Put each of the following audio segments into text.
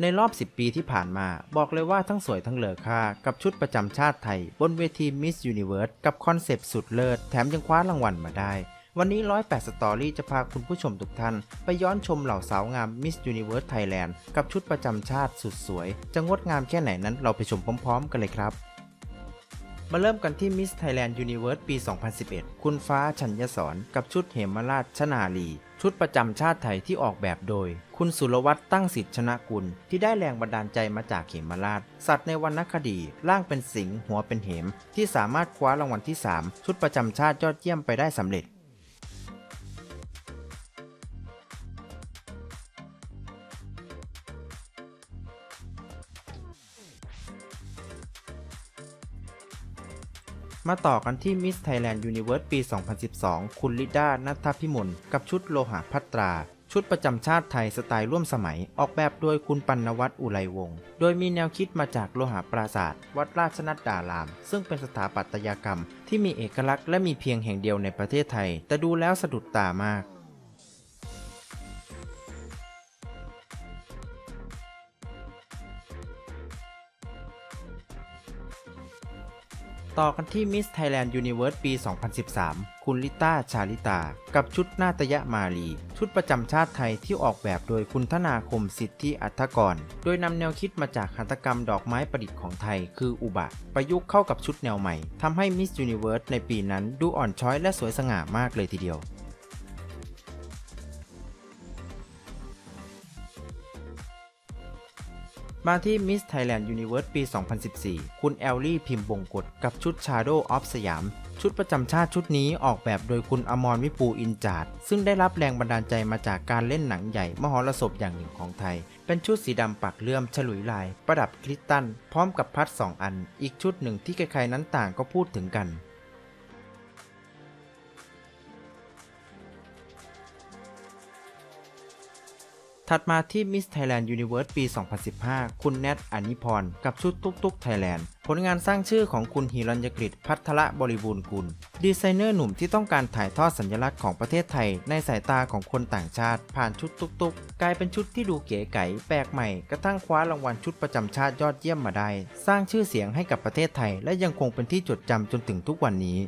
ในรอบ 10 ปีที่ผ่านมาบอกเลยว่าทั้งสวยทั้งเหลือค่า กับชุดประจำชาติไทย บนเวที Miss Universe กับคอนเซปต์สุดเลิศ แถมยังคว้ารางวัลมาได้ วันนี้ 108 สตอรี่จะพาคุณผู้ชมทุกท่าน ไปย้อนชมเหล่าสาวงาม Miss Universe Thailand กับชุดประจำชาติสุดสวย จะงดงามแค่ไหนนั้นเราไปชมพร้อม ๆ กันเลยครับ มาเริ่มกันที่ Miss Thailand Universe ปี 2011 คุณฟ้าชัญญสอนกับชุดเหมราชชนาลี ชุดประจำชาติไทยที่ออกแบบโดย คุณสุรวัตรตั้งสิทธิชนะกุล ที่ได้แรงบันดาลใจมาจากเหมราช สัตว์ในวรรณคดี ร่างเป็นสิงห์หัวเป็นเหม ที่สามารถคว้ารางวัลที่ 3 ชุดประจำชาติยอดเยี่ยมไปได้สำเร็จ มาต่อกันที่ Miss Thailand Universe ปี 2012 คุณลิด้านัทพิมล กับชุดโลหะพัตรา ชุดประจำชาติไทยสไตล์ร่วมสมัย ออกแบบโดยคุณปัณวัตอุไรวงศ์ โดยมีแนวคิดมาจากโลหะปราศาสตร์วัดราชนัดดาราม ซึ่งเป็นสถาปัตยกรรม ที่มีเอกลักษณ์และมีเพียงแห่งเดียวในประเทศไทย แต่ดูแล้วสะดุดตามาก ต่อกันที่ Miss Thailand Universe ปี 2013 คุณลิต้า ชาลิตา กับชุดนาตยมาลี ชุดประจำชาติไทยที่ออกแบบโดยคุณธนาคมสิทธิอัธกร โดยนำแนวคิดมาจากหัตถกรรมดอกไม้ประดิษฐ์ของไทย คืออุบะ ประยุกต์เข้ากับชุดแนวใหม่ ทำให้ Miss Universe ในปีนั้นดูอ่อนช้อยและสวยสง่ามากเลยทีเดียว มาที่ Miss Thailand Universe ปี 2014 คุณแอลลี่พิมพ์บงกฎกับชุด Shadow of สยาม ชุดประจำชาติชุดนี้ออกแบบโดยคุณอมรวิปูอินจาด ซึ่งได้รับแรงบันดาลใจมาจากการเล่นหนังใหญ่มหรสพอย่างหนึ่งของไทย เป็นชุดสีดำปักเลื่อมฉลุยลาย ประดับคริสตัลพร้อมกับพัดสองอัน อีกชุดหนึ่งที่ใครๆนั้นต่างก็พูดถึงกัน ถัดมาที่ Miss Thailand Universe ปี 2015 คุณแนทอนิพร กับชุดตุกตุกไทยแลนด์ ผลงานสร้างชื่อของคุณฮิรัญยกฤษพัทละบริบูรณ์กุล ดีไซเนอร์หนุ่มที่ต้องการถ่ายทอดสัญลักษณ์ของประเทศไทย ในสายตาของคนต่างชาติ ผ่านชุดตุกตุกกลายเป็นชุดที่ดูเก๋ไก๋แปลกใหม่ กระทั่งคว้ารางวัลชุดประจำชาติยอดเยี่ยมมาได้ สร้างชื่อเสียงให้กับประเทศไทย และยังคงเป็นที่จดจำจนถึงทุกวันนี้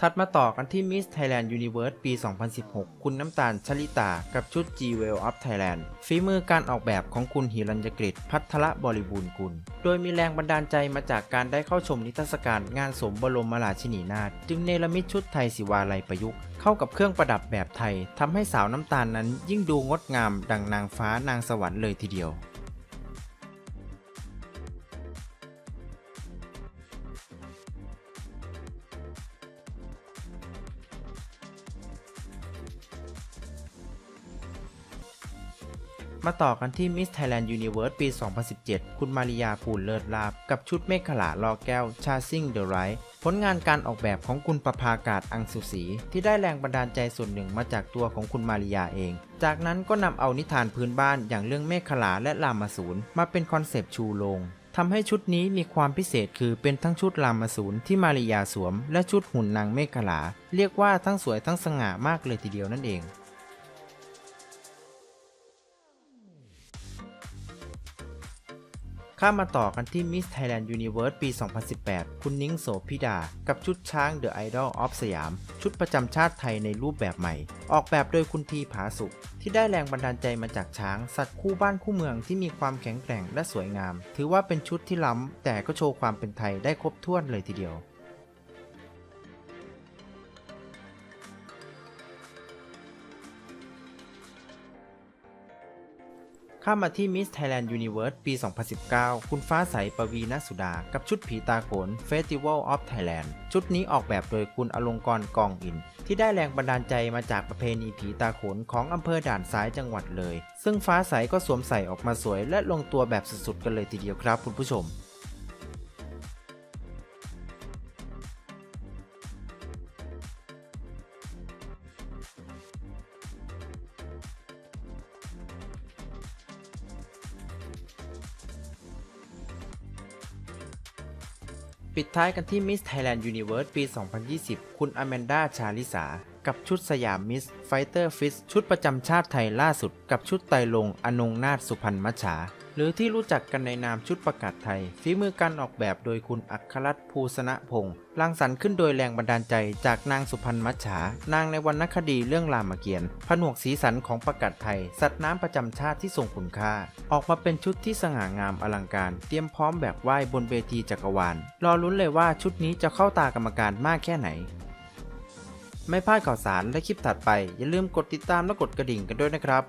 ถัดมาต่อกันที่ Miss Thailand Universe ปี 2016 คุณน้ำตาลชลิตา กับชุด G Well of Thailand ฝีมือการออกแบบของคุณหิรัญยกฤษพัทละบริบูรณ์กุล โดยมีแรงบันดาลใจมาจากการได้เข้าชมนิทรรศการงานสมบรมราชินีนาถ จึงเนรมิตชุดไทยศิวาลัยประยุกต์ เข้ากับเครื่องประดับแบบไทย ทำให้สาวน้ำตาลนั้นยิ่งดูงดงาม ดังนางฟ้านางสวรรค์เลยทีเดียว มาต่อกันที่ Miss Thailand Universe ปี 2017 คุณมาริยาภูลเลิศลาบ กับชุดเมฆขลาลอแก้ว Chasing the Right ผลงานการออกแบบของคุณประภากาศอังสุศรีที่ได้แรงบันดาลใจส่วนหนึ่งมาจากตัวของคุณมาริยาเอง จากนั้นก็นำเอานิทานพื้นบ้านอย่างเรื่องเมฆขลาและลามาสูนมาเป็นคอนเซปต์ชูโรงทำให้ชุดนี้มีความพิเศษคือเป็นทั้งชุดรามาสูนที่มาริยาสวม และชุดหุ่นนางเมฆขลา เรียกว่าทั้งสวยทั้งสง่ามากเลยทีเดียวนั่นเอง ข้ามมาต่อกันที่ Miss Thailand Universe ปี 2018 คุณนิ้งโสพิดา กับชุดช้าง The Idol of สยาม ชุดประจำชาติไทยในรูปแบบใหม่ ออกแบบโดยคุณทีผาสุข ที่ได้แรงบันดาลใจมาจากช้าง สัตว์คู่บ้านคู่เมืองที่มีความแข็งแกร่งและสวยงาม ถือว่าเป็นชุดที่ล้ำแต่ก็โชว์ความเป็นไทยได้ครบถ้วนเลยทีเดียว ข้ามาที่ Miss Thailand Universe ปี 2019 คุณฟ้าใสปวีณสุดา กับชุดผีตาโขน Festival of Thailand ชุดนี้ออกแบบโดยคุณอลงกรณ์กองอิน ที่ได้แรงบันดาลใจมาจากประเพณีผีตาโขนของอำเภอด่านซ้ายจังหวัดเลย ซึ่งฟ้าใสก็สวมใส่ออกมาสวยและลงตัวแบบสุดๆกันเลยทีเดียวครับคุณผู้ชม ปิดท้ายกันที่ Miss Thailand Universe ปี 2020 คุณอแมนดา ชาลิสา กับชุดสยามมิสไฟเตอร์ฟิสชุดประจำชาติไทยล่าสุด กับชุดไตลง อนงนาถสุพรรณมัจฉา หรือที่รู้จักกันในนามชุดประกาศไทย ฝีมือการออกแบบโดยคุณอัครรัตน์ภูสนะพงศ์รังสรรค์ขึ้นโดยแรงบันดาลใจจากนางสุพรรณมัจฉา นางในวรรณคดีเรื่องรามเกียรติ์ผนวกสีสันของประกาศไทย สัตว์น้ำประจำชาติที่ทรงคุณค่า ออกมาเป็นชุดที่สง่างามอลังการ เตรียมพร้อมแบกไหว้บนเวทีจักรวาล รอลุ้นเลยว่าชุดนี้จะเข้าตากรรมการมากแค่ไหน ไม่พลาดข่าวสารและคลิปถัดไป อย่าลืมกดติดตามและกดกระดิ่งกันด้วยนะครับ